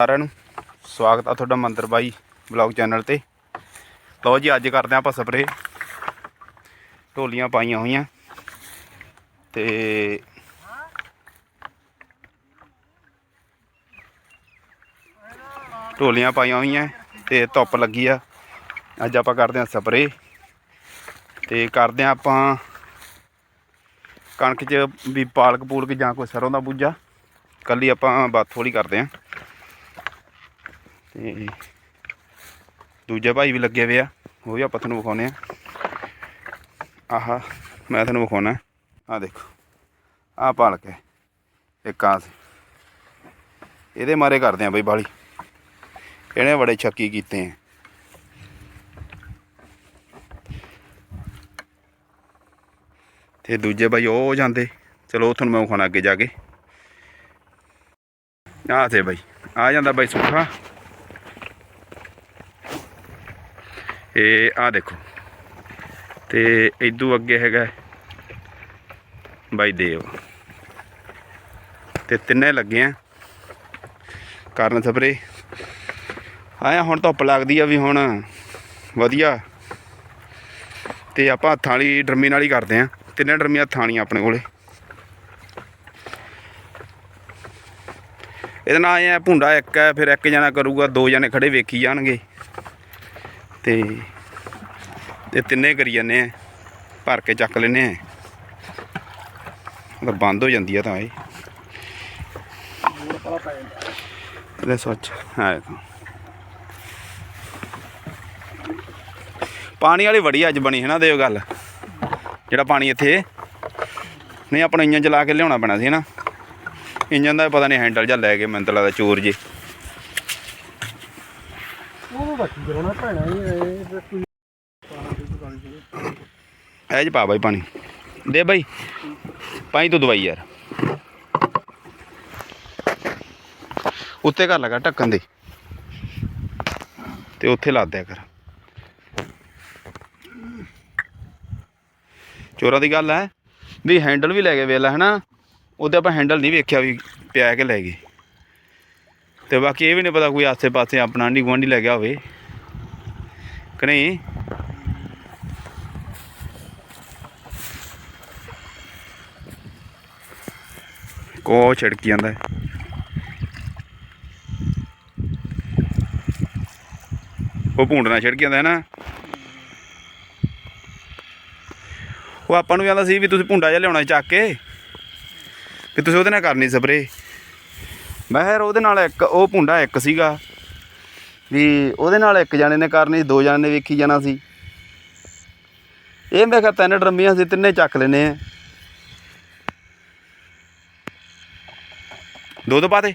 ਸਾਰਿਆਂ ਨੂੰ ਸਵਾਗਤ ਆ ਤੁਹਾਡਾ ਮੰਦਰ ਬਾਈ ਬਲੌਗ ਚੈਨਲ ਤੇ। ਲਓ ਜੀ, ਅੱਜ ਕਰਦੇ ਆਂ ਆਪਾਂ ਸਪਰੇ ਢੋਲੀਆਂ ਪਾਈਆਂ ਹੋਈਆਂ। ਤੇ ਢੋਲੀਆਂ ਪਾਈਆਂ ਹੋਈਆਂ ਤੇ ਧੁੱਪ ਲੱਗੀ ਆ। ਅੱਜ ਆਪਾਂ ਕਰਦੇ ਆਂ ਸਪਰੇ ਤੇ ਕਰਦੇ ਆਂ ਆਪਾਂ ਕਣਕ 'ਚ ਵੀ ਪਾਲਕ ਪੂਲਕ ਜਾਂ ਕੋਈ ਸਰੋਂ ਦਾ ਬੂਜਾ ਕੱਲੀ ਆਪਾਂ ਬਾਤ ਥੋੜੀ ਕਰਦੇ ਆਂ ਤੇ ਦੂਜੇ ਭਾਈ ਵੀ ਲੱਗੇ ਹੋਏ ਆ, ਉਹ ਵੀ ਆਪਾਂ ਤੁਹਾਨੂੰ ਵਿਖਾਉਨੇ ਆ। ਆਹਾ, ਮੈਂ ਤੁਹਾਨੂੰ ਵਿਖਾਉਣਾ। ਆ ਦੇਖੋ, ਆਹ ਪਾਲਕ ਹੈ ਇੱਕ ਆਹ ਇਹਦੇ ਮਾਰੇ ਕਰਦੇ ਆ ਬਈ ਬਾਲੀ। ਇਹਨੇ ਬੜੇ ਛੱਕੀ ਕੀਤੇ ਆ। ਤੇ ਦੂਜੇ ਬਾਈ ਉਹ ਜਾਂਦੇ। ਚਲੋ ਉਹ ਤੁਹਾਨੂੰ ਮੈਂ ਵਿਖਾਉਣਾ ਅੱਗੇ ਜਾ ਕੇ। ਆ ਤੇ ਬਾਈ, ਆ ਜਾਂਦਾ ਬਾਈ ਸੁੱਖਾ। ਇਹ ਆ ਦੇਖੋ। ਤੇ ਇਦੋਂ ਅੱਗੇ ਹੈਗਾ ਬਾਈ ਦੇਵ। ਤੇ ਤਿੰਨੇ ਲੱਗੇ ਆ। ਕਰਨ ਸਪਰੇ। ਆਇਆ ਹੁਣ ਧੁੱਪ ਲੱਗਦੀ ਆ ਵੀ ਹੁਣ ਵਧੀਆ। ਤੇ ਆਪਾਂ ਹੱਥਾਂ ਵਾਲੀ ਡਰਮੀ ਨਾਲ ਹੀ ਕਰਦੇ ਆ। ਤਿੰਨੇ ਡਰਮੀਆਂ ਹੱਥਾਂ ਵਾਲੀਆਂ ਆਪਣੇ ਕੋਲੇ। ਇਹਦੇ ਨਾਲ ਆਏ ਆ, ਭੁੰਡਾ ਇੱਕ ਹੈ, ਫਿਰ ਇੱਕ ਜਣਾ ਕਰੂਗਾ, ਦੋ ਜਣੇ ਖੜੇ ਵੇਖੀ ਜਾਣਗੇ। ਤੇ ਤੇ ਤਿੰਨੇ ਕਰੀ ਜਾਂਦੇ ਆ, ਭਰ ਕੇ ਚੱਕ ਲੈਨੇ ਆ। ਬੰਦ ਹੋ ਜਾਂਦੀ ਆ ਤਾਂ ਇਹ। ਲੈ ਸੋਚ ਹਾਂ ਦੇਖੋ। ਪਾਣੀ ਵਾਲੀ ਵੜੀ ਅੱਜ ਬਣੀ ਹੈ ਨਾ ਦਿਓ ਗੱਲ। ਜਿਹੜਾ ਪਾਣੀ ਇੱਥੇ, ਨਹੀਂ ਆਪਣਾ ਇੰਜਨ ਚਲਾ ਕੇ ਲਿਆਉਣਾ ਪੈਣਾ ਸੀ ਨਾ। ਇੰਜਨ ਦਾ ਪਤਾ ਨਹੀਂ ਹੈਂਡਲ ਜਾਂ ਲੈ ਕੇ ਮੈਨੂੰ ਤਾਂ ਲੱਗਦਾ ਚੋਰ ਜੇ ਉਹ ਬਾਕੀ ਕਰਾਉਣਾ ਪੈਣਾ ਹੀ ਇਹ ਤੇ ਕੋਈ ਇਹ ਚ ਪਾ ਬਾਈ ਪਾਣੀ। ਦੇ ਬਾਈ। ਪਾਈ ਤੂੰ ਦਵਾਈ ਯਾਰ। ਉੱਤੇ ਕਰ ਲਗਾ ਢੱਕਣ ਦੇ। ਤੇ ਉੱਥੇ ਲਾ ਦਿਆ ਕਰ। ਚੋਰਾਂ ਦੀ ਗੱਲ ਹੈ, ਵੀ ਹੈਂਡਲ ਵੀ ਲੈ ਕੇ ਵੇਲਾ ਹਨਾ। ਉਹਦੇ ਆਪਾਂ ਹੈਂਡਲ ਨਹੀਂ ਵੇਖਿਆ ਵੀ ਪਿਆ ਕੇ ਲੈ ਗਏ। ਤੇ ਬਾਕੀ ਇਹ ਵੀ ਨਹੀਂ ਪਤਾ ਕੋਈ ਆਸੇ ਪਾਸੇ ਆਪਣਾ ਆਂਢੀ ਗੁਆਂਢੀ ਲੈ ਗਿਆ ਹੋਵੇ। ਕਿ ਨਹੀਂ? ਕੋ ਛਿੜਕੀ ਜਾਂਦਾ ਹੈ। ਉਹ ਨਾਲ ਛਿੜਕ ਜਾਂਦਾ ਹੈ ਨਾ। ਉਹ ਆਪਾਂ ਨੂੰ ਕਹਿੰਦਾ ਸੀ ਵੀ ਤੁਸੀਂ ਭੁੰਡਾ ਜਿਹਾ ਲਿਆਉਣਾ ਚੱਕ ਕੇ, ਵੀ ਤੁਸੀਂ ਉਹਦੇ ਨਾਲ ਕਰਨੀ ਸਪਰੇ ਮੈਂ ਫਿਰ ਉਹਦੇ ਨਾਲ ਇੱਕ, ਉਹ ਭੁੰਡਾ ਇੱਕ ਸੀਗਾ। ਵੀ ਉਹਦੇ ਨਾਲ ਇੱਕ ਜਾਣੇ ਨੇ ਕਰਨੀ ਦੋ ਜਾਣੇ ਨੇ ਵੇਖੀ ਜਾਣਾ ਸੀ। ਇਹ ਮੈਂ ਕਿਹਾ ਤਿੰਨ ਡਰਮੀਆਂ ਸੀ, ਤਿੰਨੇ ਚੱਕ ਲੈਨੇ ਆ। ਦੋ ਦੋ ਪਾਤੇ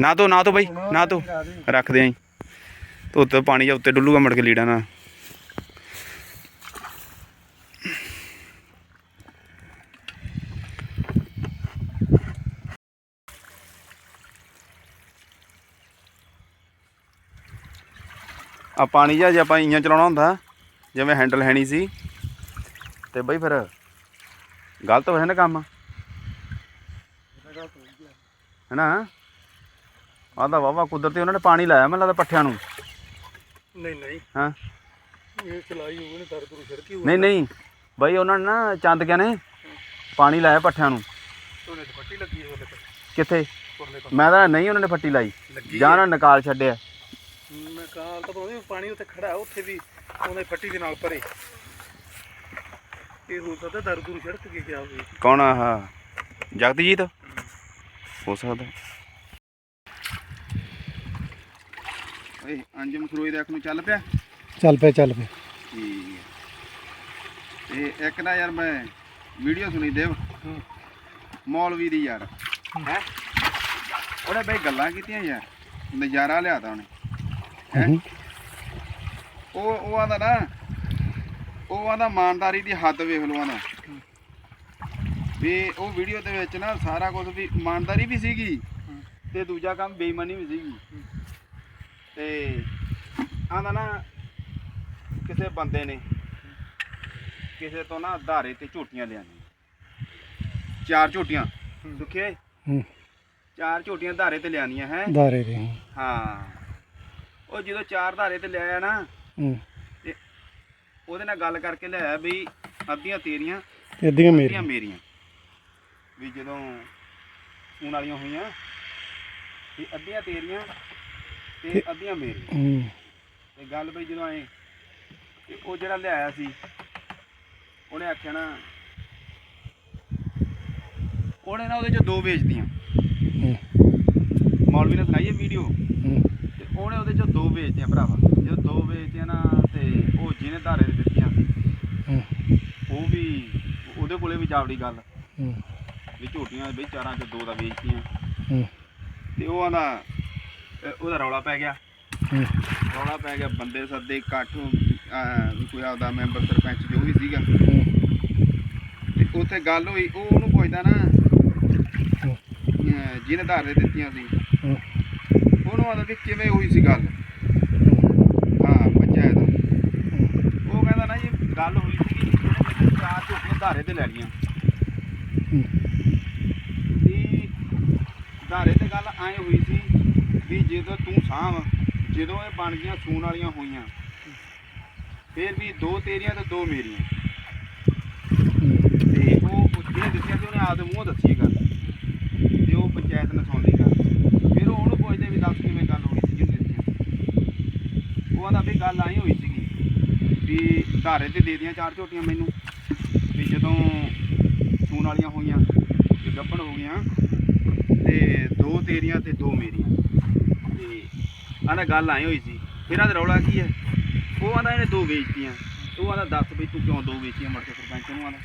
ਨਾ ਤੋ ਨਾ ਤੋ ਬਈ, ਨਾ ਤੋ ਰੱਖਦੇ ਆਂ ਧੁੱਤ ਪਾਣੀ ਜਾਂ ਉੱਤੇ ਡੁੱਲੂਗਾ ਮੜ ਕੇ ਲੀੜਾ ਨਾ ਆ ਪਾਣੀ ਜਿਹਾ ਜੇ ਆਪਾਂ ਇੰਜਨ ਚਲਾਉਣਾ ਹੁੰਦਾ, ਜਿਵੇਂ ਹੈਂਡਲ ਹੈ ਨਹੀਂ ਸੀ। ਤੇ ਬਈ ਫਿਰ ਗਲਤ ਹੋਇਆ ਨਾ ਕੰਮ। ਹੈਨਾ? ਆਹ ਤਾਂ ਵਾਵਾ ਕੁਦਰਤੀ ਉਹਨਾਂ ਨੇ ਪਾਣੀ ਲਾਇਆ ਮੈਨੂੰ ਲੱਗਦਾ ਪੱਠਿਆਂ ਨੂੰ। ਨਹੀਂ ਨਹੀਂ। ਹਾਂ। ਇਹ ਚਲਾਈ ਹੋਊ ਨੇ ਦਰ ਦਰੂ ਛਿੜਕੀ ਹੋਊ ਨਹੀਂ ਨਹੀਂ। ਬਈ ਉਹਨਾਂ ਨੇ ਨਾ ਚੰਦ ਕਿਆ ਨੇ ਪਾਣੀ ਲਾਇਆ ਪੱਠਿਆਂ ਨੂੰ। ਉਹਨੇ ਤੇ ਪੱਟੀ ਲੱਗੀ ਤੇ। ਕਿੱਥੇ? ਪੁਰਲੇ ਮੈਂ ਤਾਂ ਨਹੀਂ ਉਹਨਾਂ ਨੇ ਫੱਟੀ ਲਾਈ। ਲੱਗੀ ਜਾਂ ਉਹਨਾਂ ਨੇ ਨਿਕਾਲ ਛੱਡਿਆ। ਮੈਂ ਕਾਲ ਤਾਂ ਪਾਉਂਦੀ ਪਾਣੀ ਉੱਤੇ ਖੜਾ ਉੱਥੇ ਵੀ ਉਹਨੇ ਪੱਟੀ ਦੇ ਨਾਲ ਭਰੇ। ਇਹ ਹੋ ਸਕਦਾ ਦਰ ਦਰੂ ਛਿੜਕ ਕੇ ਗਿਆ ਹੋਵੇ। ਕੌਣ ਆਹ? ਜਗਤਜੀਤ? ਹੋ ਸਕਦਾ ਓਏ ਅੰਜਮ ਖਰੋਈ ਦੇਖ ਨੂੰ ਚੱਲ ਪਿਆ? ਚੱਲ ਪਏ ਚੱਲ ਪਏ ਠੀਕ ਹੈ। ਤੇ ਇੱਕ ਨਾ ਯਾਰ ਮੈਂ ਵੀਡੀਓ ਸੁਣੀ ਦੇਵ। ਮੌਲਵੀ ਦੀ ਯਾਰ। ਹੈ। ਉਹਨੇ ਬਈ ਗੱਲਾਂ ਕੀਤੀਆਂ ਯਾਰ। ਨਜ਼ਾਰਾ ਲਿਆਦਾ ਉਹਨੇ। ਹੈ। ਉਹ ਉਹ ਆਂਦਾ ਨਾ ਉਹ ਆਂਦਾ ਇਮਾਨਦਾਰੀ ਦੀ ਹੱਦ ਵੇਖ ਲਓ ਆਂਦਾ। ਵੀ ਉਹ ਵੀਡੀਓ ਦੇ ਵਿੱਚ ਨਾ ਸਾਰਾ ਕੁਝ ਵੀ ਇਮਾਨਦਾਰੀ ਵੀ ਸੀਗੀ ਤੇ ਦੂਜਾ ਕੰਮ ਬੇਈਮਾਨੀ ਵੀ ਸੀਗੀ। ਤੇ ਆਂਦਾ ਨਾ ਕਿਸੇ ਬੰਦੇ ਨੇ ਕਿਸੇ ਤੋਂ ਨਾ ਧਾਰੇ ਤੇ ਝੋਟੀਆਂ ਲਿਆਂਦੀਆਂ। ਚਾਰ ਝੋਟੀਆਂ ਦੁਖੇ ਹੂੰ। ਚਾਰ ਝੋਟੀਆਂ ਧਾਰੇ ਤੇ ਲਿਆਨੀਆਂ ਹੈ। ਦਾਰੇ ਦੇ ਹਾਂ। ਉਹ ਜਦੋਂ ਚਾਰ ਧਾਰੇ ਤੇ ਲਿਆਇਆ ਨਾ ਤੇ ਉਹਦੇ ਨਾਲ ਗੱਲ ਕਰਕੇ ਲਿਆਇਆ ਵੀ ਅੱਧੀਆਂ ਤੇਰੀਆਂ ਅੱਧੀਆਂ ਮੇਰੀਆਂ। ਵੀ ਜਦੋਂ ਸੂਣ ਵਾਲੀਆਂ ਹੋਈਆਂ ਵੀ ਅੱਧੀਆਂ ਤੇਰੀਆਂ ਤੇ ਅੱਧੀਆਂ ਮੇਰੀਆਂ। ਹੂੰ। ਤੇ ਗੱਲ ਬਈ ਜਦੋਂ ਆਏ ਤੇ ਉਹ ਜਿਹੜਾ ਲਿਆਇਆ ਸੀ ਉਹਨੇ ਆਖਿਆ ਨਾ ਉਹਨੇ ਨਾ ਉਹਦੇ ਚ ਦੋ ਵੇਚਤੀਆਂ। ਹੂੰ। ਮੌਲਵੀ ਨੇ ਸੁਣਾਈ ਇਹ ਵੀਡੀਓ? ਹੂੰ। ਤੇ ਉਹਨੇ ਉਹਦੇ ਚ ਦੋ ਵੇਚਤੀਆਂ ਭਰਾਵਾ। ਜਦੋਂ ਦੋ ਵੇਚਤੀਆਂ ਨਾ ਤੇ ਉਹ ਜਿਹਨੇ ਧਾਰੇ ਦੇ ਦਿੱਤੀਆਂ ਸੀ ਹੂੰ। ਉਹ ਵੀ ਉਹਦੇ ਕੋਲੇ ਵੀ ਜਾਵੜੀ ਗੱਲ। ਹੂੰ। ਵੀ ਝੋਟੀਆਂ ਬਈ ਚਾਰਾਂ ਚ ਦੋ ਦਾ ਵੇਚਤੀਆਂ। ਹੂੰ। ਤੇ ਉਹ ਆਂਦਾ ਉਹਦਾ ਰੌਲਾ ਪੈ ਗਿਆ। ਹੂੰ। ਰੌਲਾ ਪੈ ਗਿਆ ਬੰਦੇ ਸੱਦੇ ਇਕੱਠ ਅਹ, ਕੋਈ ਆਪਦਾ ਮੈਂਬਰ ਸਰਪੰਚ ਜੋ ਵੀ ਸੀਗਾ। ਤੇ ਉੱਥੇ ਗੱਲ ਹੋਈ ਉਹ ਉਹਨੂੰ ਪੁੱਛਦਾ ਨਾ। ਅਹ, ਜਿਹਨੇ ਧਾਰੇ ਦਿੱਤੀਆਂ ਸੀ। ਹੂੰ। ਉਹਨੂੰ ਆਦਾ ਵੀ ਕਿਵੇਂ ਹੋਈ ਸੀ ਗੱਲ? ਹਾਂ ਪੰਚਾਇਤ ਉਹ ਕਹਿੰਦਾ ਨਾ ਜੀ ਗੱਲ ਹੋਈ ਸੀ ਕਿ ਚਾਰ ਝੋਟੀਆਂ ਧਾਰੇ ਤੇ ਲੈ ਲਈਆਂ। ਹੂੰ। ਧਾਰੇ ਤੇ ਗੱਲ ਐ ਹੋਈ ਸੀ ਵੀ ਜਦੋਂ ਤੂੰ ਸਾਂਭ, ਜਦੋਂ ਇਹ ਬਣ ਗਈਆਂ ਸੂਣ ਵਾਲੀਆਂ ਹੋਈਆਂ, ਫਿਰ ਵੀ ਦੋ ਤੇਰੀਆਂ ਤੇ ਦੋ ਮੇਰੀਆਂ। ਤੇ ਉਹ ਉਹ ਜਿਹੜੇ ਦਿੱਤੀਆਂ ਸੀ ਉਹਨੇ ਆਪਦੇ ਮੂੰਹ ਦੱਸੀ ਗੱਲ। ਤੇ ਉਹ ਪੰਚਾਇਤ ਨੇ ਸੁਣ ਲਈ ਗੱਲ। ਫਿਰ ਉਹ ਉਹਨੂੰ ਪੁੱਛਦੇ ਵੀ ਦੱਸ ਕਿਵੇਂ ਗੱਲ ਹੋਈ ਸੀ ਜਿਹਨੇ ਦਿੱਤੀਆਂ। ਉਹ ਆਂਦਾ ਵੀ ਗੱਲ ਆਈ ਹੋਈ ਸੀਗੀ ਵੀ ਧਾਰੇ ਤੇ ਦੇ ਦੀਆਂ ਚਾਰ ਝੋਟੀਆਂ ਮੈਨੂੰ। ਵੀ ਜਦੋਂ ਸੂਣ ਵਾਲੀਆਂ ਹੋਈਆਂ ਵੀ ਗੱਭਣ ਹੋ ਗਈਆਂ ਤੇ ਦੋ ਤੇਰੀਆਂ ਤੇ ਦੋ ਮੇਰੀਆਂ। ਤੇ ਆਂਦਾ ਗੱਲ ਆਏ ਹੋਈ ਸੀ। ਫਿਰ ਆਂਦਾ ਰੌਲਾ ਕੀ ਹੈ ਉਹ ਆਂਦਾ ਇਹਨੇ ਦੋ ਵੇਚਤੀਆਂ। ਉਹ ਆਂਦਾ ਦੱਸ ਵੀ ਤੂੰ ਕਿਉਂ ਦੋ ਵੇਚੀਆਂ ਮੜ ਕੇ ਸਰਪੰਚ ਨੂੰ ਆਂਦਾ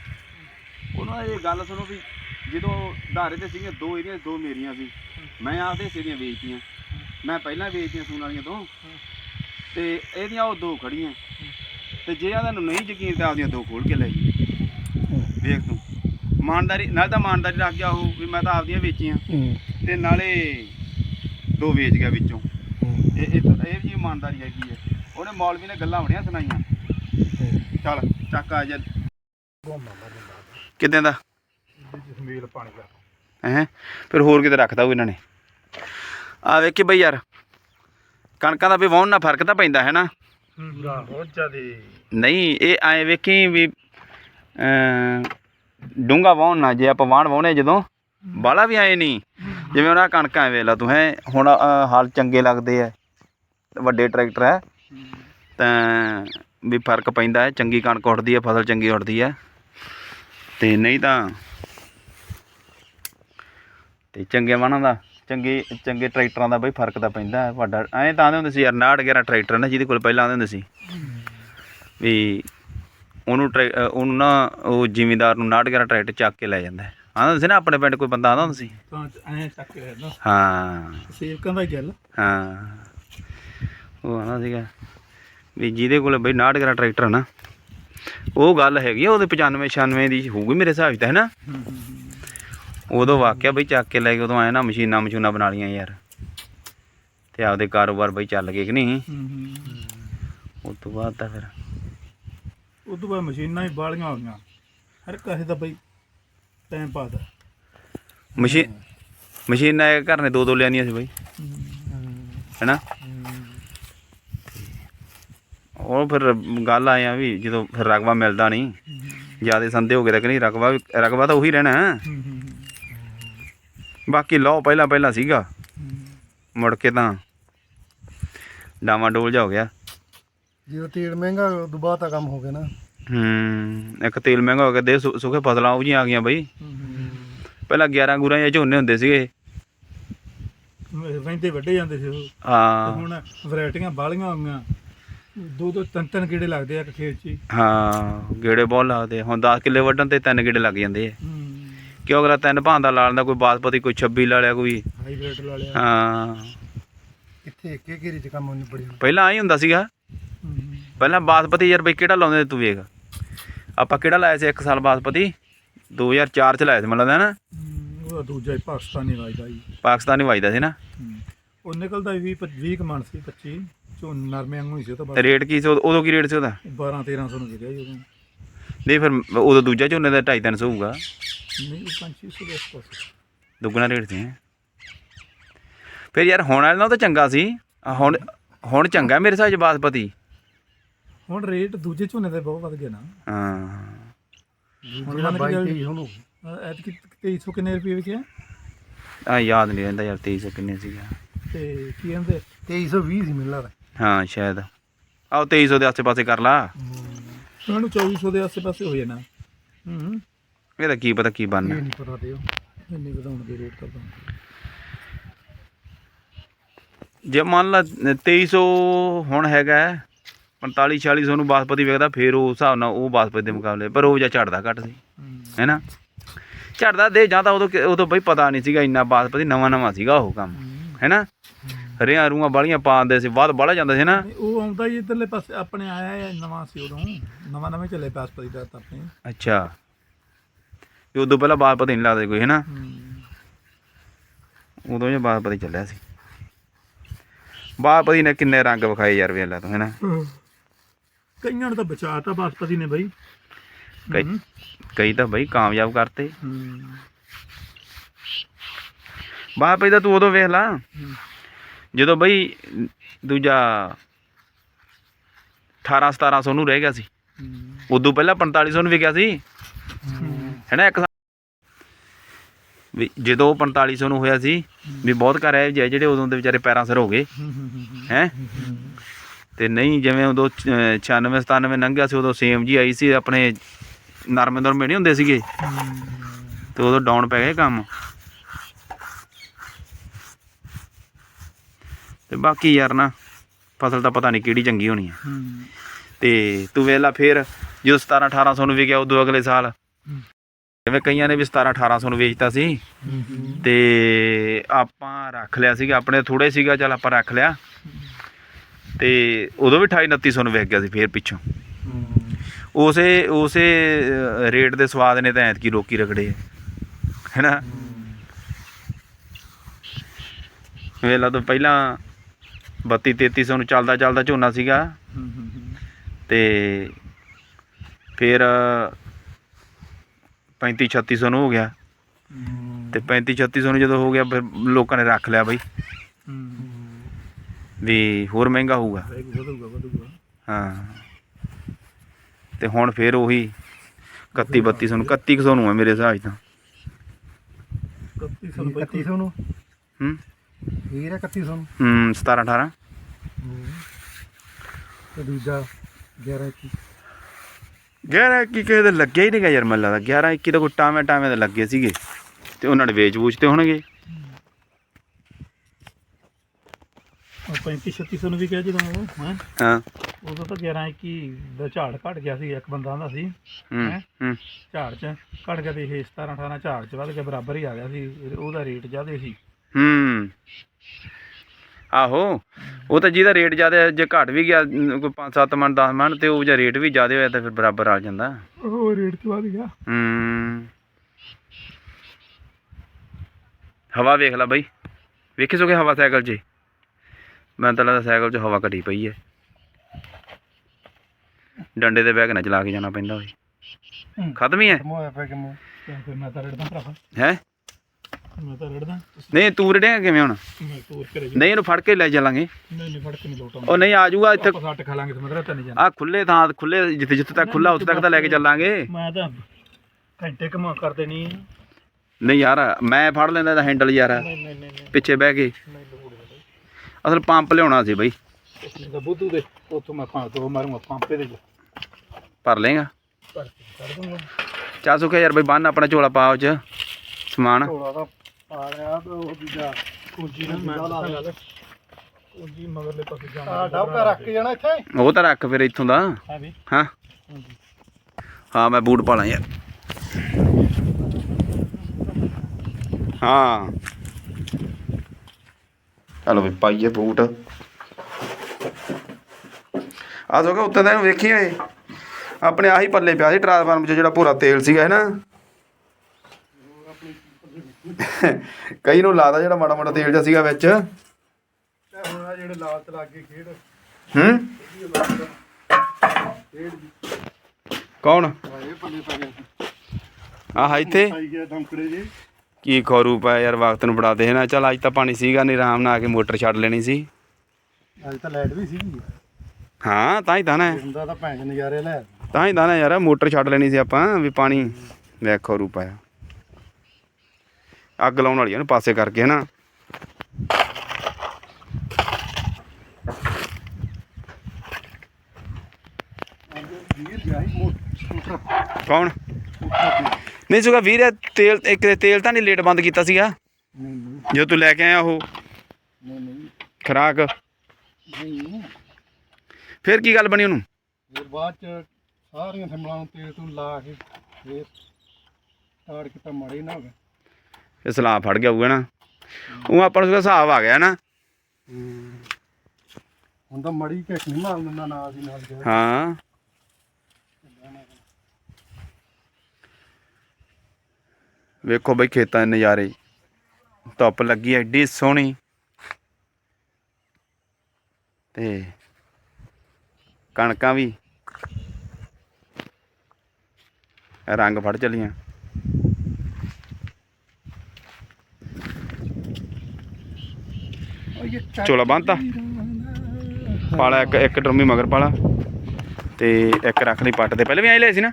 ਉਹਨਾਂ ਇਹ ਗੱਲ ਸੁਣੋ ਵੀ ਜਦੋਂ ਧਾਰੇ ਤੇ ਸੀਗੀਆਂ ਦੋ ਇਹਦੀਆਂ ਦੋ ਮੇਰੀਆਂ ਸੀ। ਮੈਂ ਆਪਦੇ ਹਿੱਸੇ ਦੀਆਂ ਵੇਚਤੀਆਂ। ਮੈਂ ਪਹਿਲਾਂ ਵੇਚਤੀਆਂ ਸੂਣ ਵਾਲੀਆਂ ਤੋਂ। ਤੇ ਇਹਦੀਆਂ ਉਹ ਦੋ ਖੜੀਆਂ। ਤੇ ਜੇ ਇਹਨਾਂ ਨੂੰ ਨਹੀਂ ਯਕੀਨ ਤਾਂ ਆਪਦੀਆਂ ਦੋ ਖੋਲ ਕੇ ਲੈ ਜੀ ਵੇਖ ਤੂੰ। ਇਮਾਨਦਾਰੀ ਨਾਲ ਤਾਂ ਇਮਾਨਦਾਰੀ ਰੱਖ ਗਿਆ ਉਹ ਵੀ ਮੈਂ ਤਾਂ ਆਪਦੀਆਂ ਵੇਚੀਆਂ। ਹੂੰ। ਤੇ ਨਾਲੇ ਦੋ ਵੇਚ ਗਿਆ ਵਿੱਚੋਂ। ਇਹ ਇਹ ਤਾਂ- ਇਹ ਵੀ ਇਮਾਨਦਾਰੀ ਹੈਗੀ ਹੈ। ਉਹਨੇ ਮੌਲਵੀ ਨੇ ਗੱਲਾਂ ਬੜੀਆਂ ਸੁਣਾਈਆਂ। ਚੱਲ ਚੱਕ ਆ ਜਾ। ਕਿਦਾਂ ਦਾ? ਜਸਮੀਲ ਪਾਣੀ ਦਾ ਹੈ? ਫਿਰ ਹੋਰ ਕਿਤੇ ਰੱਖਦਾ ਉਹ ਇਹਨਾਂ ਨੇ। ਆ ਵੇਖੀ ਬਈ ਯਾਰ ਕਣਕਾਂ ਦਾ ਵੀ ਵਾਹੁਣ ਨਾਲ ਫ਼ਰਕ ਤਾਂ ਪੈਂਦਾ ਹੈ ਨਾ ਬਹੁਤ ਜ਼ਿਆਦੇ। ਨਹੀਂ ਇਹ ਐ ਵੇਖੀ ਵੀ ਡੂੰਗਾ ਵਾਹੁਣ ਨਾ ਜੇ ਆਪਾਂ ਵਾਹਣ ਵਾਹੁਣੇ ਜਦੋਂ ਬਾਲਾ ਵੀ ਆਏ ਨਹੀਂ ਜਿਵੇਂ ਉਹਨਾਂ ਕਣਕਾਂ ਐ ਵੇਲਾ ਤੂੰ ਹੈ ਹੁਣ ਹਲ ਚੰਗੇ ਲੱਗਦੇ ਆ ਵੱਡੇ ਟਰੈਕਟਰ ਹੈ। ਤਾਂ ਵੀ ਫ਼ਰਕ ਪੈਂਦਾ ਹੈ ਚੰਗੀ ਕਣਕ ਉੱਠਦੀ ਹੈ ਫਸਲ ਚੰਗੀ ਉੱਠਦੀ ਹੈ ਤੇ ਨਹੀਂ ਤਾਂ ਤੇ ਚੰਗੇ ਵਾਹਣਾਂ ਦਾ ਚੰਗੇ ਚੰਗੇ ਟਰੈਕਟਰਾਂ ਦਾ ਬਈ ਫ਼ਰਕ ਤਾਂ ਪੈਂਦਾ ਹੈ ਵੱਡਾ। ਐਂ ਤਾਂ ਆਂਦੇ ਹੁੰਦੇ ਸੀ ਯਾਰ 69 11 ਟਰੈਕਟਰ ਨਾ ਜਿਹਦੇ ਕੋਲ ਪਹਿਲਾਂ ਆਂਦੇ ਹੁੰਦੇ ਸੀ। ਵੀ ਉਹਨੂੰ ਟਰੈ- ਉਹਨੂੰ ਨਾ ਉਹ ਜ਼ਿਮੀਂਦਾਰ ਨੂੰ 69 11 ਟਰੈਕਟਰ ਚੱਕ ਕੇ ਲੈ ਜਾਂਦਾ ਹੈ। ਆਂਦਾ ਸੀ ਨਾ ਆਪਣੇ ਪਿੰਡ ਕੋਈ ਬੰਦਾ ਆਂਦਾ ਹੁੰਦਾ ਸੀ? ਤਾਂ ਐਂ ਚੱਕ ਕੇ ਰਹਿਣਾ ਹਾਂ। ਸੇਵਕਾਂ ਦਾ ਗੱਲ। ਹਾਂ। ਉਹ ਆਂਦਾ ਸੀਗਾ ਵੀ ਜਿਹਦੇ ਕੋਲ ਬਈ 69 11 ਟਰੈਕਟਰ ਨਾ ਉਹ ਗੱਲ ਹੈਗੀ ਆ ਉਹਦੇ 95 96 ਦੀ ਹੋਊਗੀ ਮੇਰੇ ਹਿਸਾਬ ਤਾਂ ਹੈ ਨਾ ਉਦੋਂ ਵਾਕਿਆ ਬਈ ਚੱਕ ਕੇ ਲੈ ਕੇ ਉਦੋਂ ਆਏ ਨਾ ਮਸ਼ੀਨਾਂ ਮਸ਼ੂਨਾਂ ਬਣਾ ਲੀਆਂ ਯਾਰ। ਤੇ ਆਪਦੇ ਕਾਰੋਬਾਰ ਬਈ ਚੱਲ ਗਏ ਕਿ ਨਹੀਂ? ਉਸ ਤੋਂ ਬਾਅਦ ਤਾਂ ਫਿਰ ਉਸ ਤੋਂ ਬਾਅਦ ਮਸ਼ੀਨਾਂ ਹੀ ਬਾਲੀਆਂ ਹੋ ਗਈਆਂ ਹਰ ਕਿਸੇ ਦਾ ਬਈ ਟਾਈਮ ਪਾਸ ਆ। ਮਸ਼ੀਨ ਮਸ਼ੀਨਾਂ ਇਹ ਘਰ ਨੇ ਦੋ ਦੋ ਲਿਆਂਦੀਆਂ ਸੀ ਬਈ। ਹੈਨਾ? ਉਹ ਫਿਰ ਗੱਲ ਆਇਆ ਵੀ ਜਦੋਂ ਫਿਰ ਰਕਬਾ ਮਿਲਦਾ ਨਹੀਂ, ਜਿਆਦੇ ਸੰਦੇ ਹੋ ਗਏ ਤਾਂ ਕਿ ਨਹੀਂ, ਰਕਬਾ ਵੀ ਰਕਬਾ ਤਾਂ ਉਹੀ ਰਹਿਣਾ। ਬਾਕੀ ਲਓ ਪਹਿਲਾਂ ਪਹਿਲਾਂ ਸੀਗਾ। ਮੁੜ ਕੇ ਤਾਂ ਡਾਵਾਂ ਡੋਲ ਜਾ ਹੋ ਗਿਆ। ਜਦੋਂ ਤੇਲ ਮਹਿੰਗਾ ਬਾਅਦ ਤਾਂ ਕੰਮ ਹੋ ਗਿਆ ਨਾ। ਹੂੰ ਇੱਕ ਤੇਲ ਮਹਿੰਗਾ ਹੋ ਗਿਆ ਦੇ ਸੁ- ਸੁੱਕੇ ਫਸਲਾਂ ਉਹ ਜਿਹੀਆਂ ਆ ਗਈਆਂ ਬਈ। ਪਹਿਲਾਂ 11 ਗੁਰਾਂ ਜਾਂ ਝੋਨੇ ਹੁੰਦੇ ਸੀਗੇ। ਰਹਿੰਦੇ ਵੱਡੇ ਜਾਂਦੇ ਸੀ ਉਹ। ਤੇ ਹਾਂ। ਹੁਣ ਵੈਰਾਈਟੀਆਂ ਬਾਲੀਆਂ ਹੋ ਗਈਆਂ। ਦੋ ਦੋ ਤਿੰਨ ਤਿੰਨ ਕੀੜੇ ਲੱਗਦੇ ਆ ਇੱਕ ਖੇਤ 'ਚ ਹੀ। ਹਾਂ ਗੇੜੇ ਬਹੁਤ ਲੱਗਦੇ ਆ। ਹੁਣ 10 ਕਿੱਲੇ ਵੱਢਣ ਤੇ ਤਿੰਨ ਗੇੜੇ ਲੱਗ ਜਾਂਦੇ ਆ। ਹੂੰ। ਕਿਉਂ ਅਗਲਾ ਤਿੰਨ ਭਾਂਦਾ ਲਾ ਲੈਂਦਾ ਕੋਈ ਬਾਸਪਤੀ ਕੋਈ 26 ਲਾ ਲਿਆ ਕੋਈ ਹਾਈਬ੍ਰਿਡ ਲਾ ਲਿਆ। ਹਾਂ। ਇੱਥੇ ਇੱਕ ਇੱਕ ਏਰੀ ਚ ਕੰਮ ਬੜੀ ਪਹਿਲਾਂ ਆਈ ਹੁੰਦਾ ਸੀਗਾ। ਪਹਿਲਾਂ ਬਾਸਪਤੀ ਯਾਰ ਬਈ ਕਿਹੜਾ ਲਾਉਂਦੇ ਤੂੰ ਵੇਖ। ਆਪਾਂ ਕਿਹੜਾ ਲਾਇਆ ਸੀ ਇੱਕ ਸਾਲ ਬਾਸਪਤੀ? 2004 ਚ ਲਾਇਆ ਸੀ ਮੈਨੂੰ ਲੱਗਦਾ ਨਾ। ਹੂੰ, ਉਹਦਾ ਦੂਜਾ ਹੀ ਪਾਕਿਸਤਾਨੀ ਵਾਜਦਾ ਜੀ। ਪਾਕਿਸਤਾਨੀ ਵਜਦਾ ਸੀ ਨਾ। ਹੂੰ। ਉਹ ਨਿਕਲਦਾ 20 20 ਕਮਣ ਸੀ 25 ਚੋਂ ਨਰਮੇ ਵਾਂਗੂ ਹੀ ਸੀ ਉਹ ਤਾਂ ਰੇਟ ਕੀ ਸੀ? ਉਦੋਂ ਕੀ ਰੇਟ ਸੀ ਉਹਦਾ? 12 1300 ਨੂੰ ਗਿਰਿਆ ਜੀ ਉਦੋਂ ਨਹੀਂ ਫਿਰ ਉਦੋਂ ਦੂਜਾ ਝੋਨੇ ਦਾ 2.5 300 ਹੋਊਗਾ। ਨਹੀਂ 500 ਦੇ ਆਸ-ਪਾਸ ਦੁੱਗਣਾ ਰੇਟ ਸੀ। ਹੈਂ। ਫਿਰ ਯਾਰ ਹੁਣ ਵਾਲੇ ਤਾਂ ਚੰਗਾ ਸੀ। ਹੁਣ ਹੁਣ ਚੰਗਾ ਮੇਰੇ ਹਿਸਾਬ 'ਚ ਬਾਸਪਤੀ। ਹੁਣ ਰੇਟ ਦੂਜੇ ਝੋਨੇ ਦੇ ਬਹੁਤ ਵੱਧ ਗਏ ਨਾ। ਹਾਂ। ਹੁਣ ਜਿਹੜਾ ਮੰਨ ਕੇ ਬਾਈ ਚੱਲ- ਤੇਈ ਹੁਣ। ਐਤਕੀ 2300 ਕਿੰਨੇ ਰੁਪਏ ਵਿਕਿਆ? ਆ ਯਾਦ ਨਹੀਂ ਰਹਿੰਦਾ ਯਾਰ 2300 ਕਿੰਨੇ ਸੀਗਾ। ਤੇ ਕੀ ਕਹਿੰਦੇ? 2320 ਸੀ ਮੈਨੂੰ ਲੱਗਦਾ। ਹਾਂ ਸ਼ਾਇਦ। ਆਓ 2300 ਦੇ ਆਸੇ-ਪਾਸੇ ਕਰ ਲਾ। ਮੈਨੂੰ 2400 ਦੇ ਆਸ-ਪਾਸੇ ਹੋ ਜਾਣਾ। ਹੂੰ। ਇਹਦਾ ਕੀ ਪਤਾ ਕੀ ਇਹ ਬਣਨਾ ਨਹੀਂ ਪਤਾ ਤੇ ਇੰਨੇ ਵਧਾਉਣ ਦੇ ਰੇਟ ਕਰਦਾ ਜੇ ਮੰਨ ਲਾ 2300 ਹੁਣ ਹੈਗਾ 45 4600 ਨੂੰ ਬਾਸਪਤੀ ਵੇਖਦਾ ਫਿਰ ਉਹ ਹਿਸਾਬ ਨਾਲ ਉਹ ਬਾਸਪਤੀ ਦੇ ਮੁਕਾਬਲੇ ਪਰ ਉਹ ਜਾਂ ਝੜਦਾ ਘੱਟ ਸੀ ਹੈਨਾ? ਝੜਦਾ ਦੇ ਜਾਂ ਤਾਂ ਉਦੋਂ ਉਦੋਂ ਬਈ ਪਤਾ ਨਹੀਂ ਸੀਗਾ ਇੰਨਾ ਬਾਸਪਤੀ ਨਵਾਂ ਨਵਾਂ ਸੀਗਾ ਉਹ ਕੰਮ ਹੈਨਾ? ਰਿਆਂ ਰੂਆਂ ਬਾਲੀਆਂ ਪਾਉਂਦੇ ਸੀ ਬਾਅਦ ਬਾਲਾ ਜਾਂਦਾ ਸੀ ਨਾ। ਉਹ ਆਉਂਦਾ ਹੀ ਇਧਰਲੇ ਪਾਸੇ ਆਪਣੇ ਆਇਆ ਹੈ ਨਵਾਂ ਸੀ ਉਦੋਂ ਨਵਾਂ ਨਵੇਂ ਚੱਲੇ ਪਾਸਪਤੀ ਦਾ ਤਾਂ ਆਪਣੇ। ਅੱਛਾ। ਤੇ ਉਦੋਂ ਪਹਿਲਾਂ ਬਾਸਪਤੀ ਨਹੀਂ ਲੱਗਦਾ ਕੋਈ ਹੈਨਾ? ਉਦੋਂ ਜੇ ਬਾਸਪਤੀ ਚੱਲਿਆ ਸੀ। ਬਾਸਪਤੀ ਨੇ ਕਿੰਨੇ ਰੰਗ ਵਿਖਾਏ ਯਾਰ ਵੇਲਾ ਤੂੰ ਹੈਨਾ? ਕਈਆਂ ਨੂੰ ਤਾਂ ਬਚਾਤਾ ਬਾਸਪਤੀ ਨੇ ਬਈ। ਕਈ। ਕਈ ਤਾਂ ਬਈ ਕਾਮਯਾਬ ਕਰਤੇ। ਹੂੰ। ਬਾਸਪਤੀ ਦਾ ਤੂੰ ਉਦੋਂ ਵੇਖ ਲਾ। ਜਦੋਂ ਬਈ ਦੂਜਾ 18 1700 ਨੂੰ ਰਹਿ ਗਿਆ ਸੀ। ਉਦੋਂ ਪਹਿਲਾਂ 4500 ਨੂੰ ਵਿਕਿਆ ਸੀ। ਹੈਨਾ ਇੱਕ ਵੀ ਜਦੋਂ 4500 ਨੂੰ ਹੋਇਆ ਸੀ ਵੀ ਬਹੁਤ ਘਰ ਹੈ ਜਿਹੜੇ ਉਦੋਂ ਦੇ ਵਿਚਾਰੇ ਪੈਰਾਂ ਸਿਰ ਹੋ ਗਏ। ਹੈ। ਤੇ ਨਹੀਂ, ਜਿਵੇਂ ਉਦੋਂ 96 97 ਲੰਘਿਆ ਸੀ, ਉਦੋਂ ਸੇਮ ਜੀ ਆਈ ਸੀ, ਆਪਣੇ ਨਰਮੇ ਨਰਮੇ ਨਹੀਂ ਹੁੰਦੇ ਸੀਗੇ। ਤੇ ਉਦੋਂ ਡਾਊਨ ਪੈ ਗਏ ਕੰਮ। ਤੇ ਬਾਕੀ ਯਾਰ ਨਾ, ਫਸਲ ਤਾਂ ਪਤਾ ਨਹੀਂ ਕਿਹੜੀ ਚੰਗੀ ਹੋਣੀ ਆ। ਤੇ ਤੂੰ ਵੇਲਾ ਫੇਰ ਜਦੋਂ 17 1800 ਨੂੰ ਵਿਕਿਆ ਉਦੋਂ ਅਗਲੇ ਸਾਲ। ਜਿਵੇਂ ਕਈਆਂ ਨੇ ਵੀ 17 1800 ਨੂੰ ਵੇਚਤਾ ਸੀ। ਤੇ ਆਪਾਂ ਰੱਖ ਲਿਆ ਸੀਗਾ, ਆਪਣੇ ਥੋੜੇ ਸੀਗਾ, ਚੱਲ ਆਪਾਂ ਰੱਖ ਲਿਆ। ਤੇ ਉਦੋਂ ਵੀ 28 2900 ਨੂੰ ਵਿਕ ਗਿਆ ਸੀ ਫੇਰ ਪਿੱਛੋਂ। ਉਸੇ ਉਸੇ ਰੇਟ ਦੇ ਸਵਾਦ ਨੇ ਤਾਂ ਐਤਕੀ ਰੋਕੀ ਰਗੜੇ ਹੈਨਾ? ਵੇਲਾ ਤੋਂ ਪਹਿਲਾਂ 32 3300 ਨੂੰ ਚੱਲਦਾ ਚੱਲਦਾ ਝੋਨਾ ਸੀਗਾ। ਤੇ ਫਿਰ 35 3600 ਨੂੰ ਹੋ ਗਿਆ। ਤੇ 35 3600 ਨੂੰ ਜਦੋਂ ਹੋ ਗਿਆ ਫਿਰ ਲੋਕਾਂ ਨੇ ਰੱਖ ਲਿਆ ਬਈ। ਵੀ ਹੋਰ ਮਹਿੰਗਾ ਹੋਊਗਾ। ਵਧੂਗਾ ਵਧੂਗਾ। ਹਾਂ। ਤੇ ਹੁਣ ਫਿਰ ਉਹੀ 31 3200 ਨੂੰ 3100 ਨੂੰ ਹੈ ਮੇਰੇ ਹਿਸਾਬ 'ਚ ਤਾਂ। 3100 ਨੂੰ ਬਈ 3100 ਨੂੰ? ਹੂੰ? ਹੈ 3100 ਨੂੰ? ਹੂੰ 17 18 ਤੇ ਦੂਜਾ 11 21 11 ਕੀ ਕਿਸੇ ਦੇ ਲੱਗਿਆ ਹੀ ਨਹੀਂਗਾ ਯਾਰ ਮੈਨੂੰ ਲੱਗਦਾ 11 21 ਤਾਂ ਕੋਈ ਟਾਵੇਂ ਟਾਵੇਂ ਦੇ ਲੱਗੇ ਸੀਗੇ। ਤੇ ਉਹਨਾਂ ਨੇ ਵੇਚ ਵੂਚਤੇ ਹੋਣਗੇ। 35 3600 ਨੂੰ ਵੀ ਕਿਹਾ ਜਦੋਂ ਉਹ ਹੈ? ਹਾਂ। ਉਦੋਂ ਤਾਂ 11 21 ਦਾ ਝਾੜ ਘਟ ਗਿਆ ਸੀ ਇੱਕ ਬੰਦਾ ਆਂਦਾ ਸੀ ਹੂੰ ਹੈਂ? ਹੂੰ। ਝਾੜ ਚ ਘਟ ਗਿਆ ਤੇ ਇਹ 17 18 ਝਾੜ ਚ ਵੱਧ ਕੇ ਬਰਾਬਰ ਹੀ ਆ ਗਿਆ ਸੀ ਉਹਦਾ ਰੇਟ ਜ਼ਿਆਦਾ ਸੀ। ਹੂੰ। ਆਹੋ ਉਹ ਤਾਂ ਜਿਹਦਾ ਰੇਟ ਜ਼ਿਆਦਾ ਜੇ ਘਟ ਵੀ ਗਿਆ ਅਮ, ਕੋਈ 5-7 ਮਣ 10 ਮਣ ਤੇ ਉਹ ਜਾਂ ਰੇਟ ਵੀ ਜ਼ਿਆਦਾ ਹੋਇਆ ਤਾਂ ਫਿਰ ਬਰਾਬਰ ਆ ਜਾਂਦਾ। ਉਹ ਰੇਟ ਚ ਵੱਧ ਗਿਆ। ਹੂੰ। ਹਵਾ ਵੇਖ ਲੈ ਬਾਈ। ਵੇਖੀ ਸੋਗੇ ਹਵਾ ਸਾਈਕਲ 'ਚ? ਮੈਂ ਤਾਂ ਲੱਗਦਾ ਸਾਈਕਲ 'ਚ ਹਵਾ ਘਟੀ ਪਈ ਹੈ ਡੰਡੇ ਤੇ ਕੇ ਨਾ ਚਲਾ ਕੇ ਜਾਣਾ ਪੈਂਦਾ ਓਏ। ਖਤਮ ਹੀ ਹੈ ਮੋਇਆ ਪੈ ਕਿੰਨੇ? ਤੇ ਫਿਰ ਮੈਂ ਤਾਂ ਰੜਦਾ ਭਰਾਵਾ। ਹੈ? ਮੈਂ ਤਾਂ ਰੜਦਾ। ਨਹੀਂ ਤੂੰ ਰੜਿਆ ਕਿਵੇਂ ਹੁਣ? ਮੈਂ ਤੋਰ ਕਰੇ ਨਹੀਂ ਇਹਨੂੰ ਫੜ ਕੇ ਲੈ ਚੱਲਾਂਗੇ। ਨਹੀਂ ਨਹੀਂ ਫੜ ਕੇ ਨਹੀਂ ਲੋਟਾਂ ਉਹ ਨਹੀਂ ਆ ਜਾਊਗਾ ਇੱਥੇ। ਸੱਟ ਖਾ ਲਾਂਗੇ ਸਮਝ ਤਾਂ ਨਹੀਂ ਜਾਣਾ। ਆ ਖੁੱਲੇ ਥਾਂ ਖੁੱਲੇ ਜਿੱਥੇ ਜਿੱਥੇ ਤੱਕ ਖੁੱਲਾ ਉੱਥੇ ਤੱਕ ਤਾਂ ਲੈ ਕੇ ਚੱਲਾਂਗੇ। ਮੈਂ ਤਾਂ ਘੰਟੇ ਕਮਾ ਕਰ ਦੇਣੀ। ਆ। ਨਹੀਂ ਯਾਰ ਮੈਂ ਫੜ ਲੈਂਦਾ ਹੈਂਡਲ ਯਾਰ। ਪਿੱਛੇ ਬਹਿ ਕੇ। ਅਸਲ ਪੰਪ ਲਿਆਉਣਾ ਸੀ ਬਈ। ਇਸ ਦਾ ਬੁੱਧੂ ਦੇ ਉੱਥੋਂ ਮੈਂ ਪਾਂ ਦੋ ਮਾਰੂੰਗਾ ਪੰਪੇ ਦੇ ਭਰ ਲੇਗਾ ਪਰ ਕਰ ਦੂੰਗਾ। ਚੱਲ ਸੁਖਿਆ ਯਾਰ ਬਈ ਬੰਨ ਆਪਣਾ ਝੋਲਾ ਪਾ ਉਹ ਚ ਸਮਾਨ। ਢੋਲਾ ਦਾ ਪਾ ਰਿਹਾ ਤੇ ਉਹ ਦੂਜਾ ਕੁੰਜੀ ਨਾ ਮੈਂ ਦੱਸਾਂ ਗੱਲ ਕੁੰਜੀ ਮਗਰਲੇ ਪਾਸੇ ਜਾਣਾ ਆ ਡੱਬਾ ਰੱਖ ਕੇ ਜਾਣਾ ਇੱਥੇ? ਉਹ ਤਾਂ ਰੱਖ ਫਿਰ ਇੱਥੋਂ ਦਾ। ਹੈ ਵੀ। ਹਾਂ। ਹਾਂ ਮੈਂ ਬੂਟ ਪਾ ਲਾਂ ਯਾਰ। ਹਾਂ। ਚਲੋ ਵੀ ਪਾਈਏ ਬੂਟ। ਆ ਸੋਗਾ ਉੱਤੇ ਤਾਂ ਇਹਨੂੰ ਵੇਖੀ ਓਏ ਆਪਣੇ ਆਹੀ ਪੱਲੇ ਪਿਆ ਸੀ ਟਰਾਂਸਫਾਰਮ 'ਚ, ਜਿਹੜਾ ਪੂਰਾ ਤੇਲ ਸੀਗਾ, ਹੈ ਨਾ? ਕਈ ਨੂੰ ਲਾਦਾ ਜਿਹੜਾ ਮਾੜਾ ਮਾੜਾ ਤੇਲ ਜਿਹਾ ਸੀਗਾ ਵਿੱਚ। ਹੁਣ ਆ ਜਿਹੜੇ ਲਾਲ ਲੱਗ ਕੇ ਖੇਡ ਹੂੰ? ਕੌਣ? ਇਹ ਪੱਲੇ ਆਹ ਇੱਥੇ। ਪਾਈ ਗਿਆ ਡੰਕੜੇ ਜੀ ਕੀ ਖੌਰੂ ਪਿਆ ਯਾਰ ਵਕਤ ਨੂੰ ਬੜਾ ਦੇ। ਨਾ ਚੱਲ ਅੱਜ ਤਾਂ ਪਾਣੀ ਸੀਗਾ ਨਹੀਂ ਆਰਾਮ ਨਾਲ ਆ ਕੇ ਮੋਟਰ ਛੱਡ ਲੈਣੀ ਸੀ। ਅੱਜ ਤਾਂ ਲਾਈਟ ਵੀ ਸੀਗੀ। ਹਾਂ ਤਾਂ ਹੀ ਤਾਂ ਨਾ। ਹੁੰਦਾ ਤਾਂ ਭੈਣ ਨਜ਼ਾਰੇ ਲੈ। ਤਾਂ ਹੀ ਤਾਂ ਨਾ ਯਾਰ ਮੋਟਰ ਛੱਡ ਲੈਣੀ ਸੀ ਆਪਾਂ ਵੀ ਪਾਣੀ ਵੇਖ ਖੌਰੂ ਪਾਇਆ ਅੱਗ ਲਾਉਣ ਵਾਲੀ ਨੂੰ ਪਾਸੇ ਕਰਕੇ ਹਨਾ। ਕੌਣ? ਨਹੀਂ ਸੁਗਾ ਵੀਰ ਇਹ ਤੇਲ ਇੱਕ ਤੇ ਤੇਲ ਤਾਂ ਨਹੀਂ ਲੇਟ ਬੰਦ ਕੀਤਾ ਸੀਗਾ। ਨਹੀਂ ਜਦੋਂ ਤੂੰ ਲੈ ਕੇ ਆਇਆ ਉਹ। ਨਹੀਂ ਨਹੀਂ। ਖਰਾਕ। ਨਹੀਂ। ਫਿਰ ਕੀ ਗੱਲ ਬਣੀ ਉਹਨੂੰ? ਫਿਰ ਬਾਅਦ ਚ ਸਾਰੀਆਂ ਥੰਮਲਾਂ ਨੂੰ ਤੇਲ ਤੂੰ ਲਾ ਕੇ ਫੇਰ ਤਾੜ ਕੇ ਤਾਂ ਮਾੜੇ ਨਾ ਹੋ ਗਏ ਇਹ ਸਲਾਬ ਫੜ ਗਿਆ ਹੋਊਗਾ ਨਾ। ਉਹ ਆਪਾਂ ਨੂੰ ਹਿਸਾਬ ਆ ਗਿਆ ਨਾ। ਹੁਣ ਤਾਂ ਮੜੀ ਘੱਟ ਨਹੀਂ ਮਾਰ ਦਿੰਦਾ ਨਾਲ ਦੀ ਨਾਲ। ਹਾਂ। ਵੇਖੋ ਬਈ ਖੇਤਾਂ ਦੇ ਨਜ਼ਾਰੇ। ਧੁੱਪ ਲੱਗੀ ਐਡੀ ਸੋਹਣੀ। ਤੇ ਕਣਕਾਂ ਵੀ ਰੰਗ ਫੜ ਚਲੀਆਂ। ਚੋਲਾ ਬੰਨਤਾ? ਪਾਲਾ ਇੱਕ ਇੱਕ ਡਰਮੀ ਮਗਰ ਪਾਲਾ। ਤੇ ਇੱਕ ਰੱਖ ਲਈ ਪੱਟ ਦੇ ਪਹਿਲੇ ਵੀ ਆਏ ਲਏ ਸੀ ਨਾ?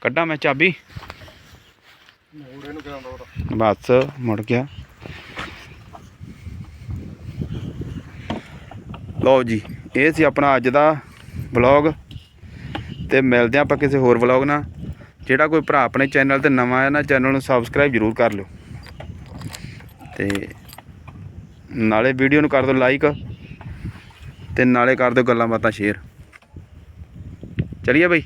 ਕੱਢਾਂ ਮੈਂ ਚਾਬੀ ਮੋੜੇ ਨੂੰ ਕਰਾਉਂਦਾ ਉਹਦਾ ਬਸ, ਮੁੜ ਗਿਆ। ਲਓ ਜੀ, ਇਹ ਸੀ ਆਪਣਾ ਅੱਜ ਦਾ ਵਲੌਗ। ਤੇ ਮਿਲਦੇ ਹਾਂ ਆਪਾਂ ਕਿਸੇ ਹੋਰ ਵਲੌਗ ਨਾਲ। ਜਿਹੜਾ ਕੋਈ ਭਰਾ ਆਪਣੇ ਚੈਨਲ ਤੇ ਨਵਾਂ ਆ ਨਾ, ਚੈਨਲ ਨੂੰ ਸਬਸਕ੍ਰਾਈਬ ਜ਼ਰੂਰ ਕਰ ਲਿਓ। ਤੇ ਨਾਲੇ ਵੀਡੀਓ ਨੂੰ ਕਰ ਦਿਓ ਲਾਈਕ ਤੇ ਨਾਲੇ ਕਰ ਦਿਓ ਗੱਲਾਂ ਬਾਤਾਂ ਸ਼ੇਅਰ ਚਲਿਏ ਬਈ।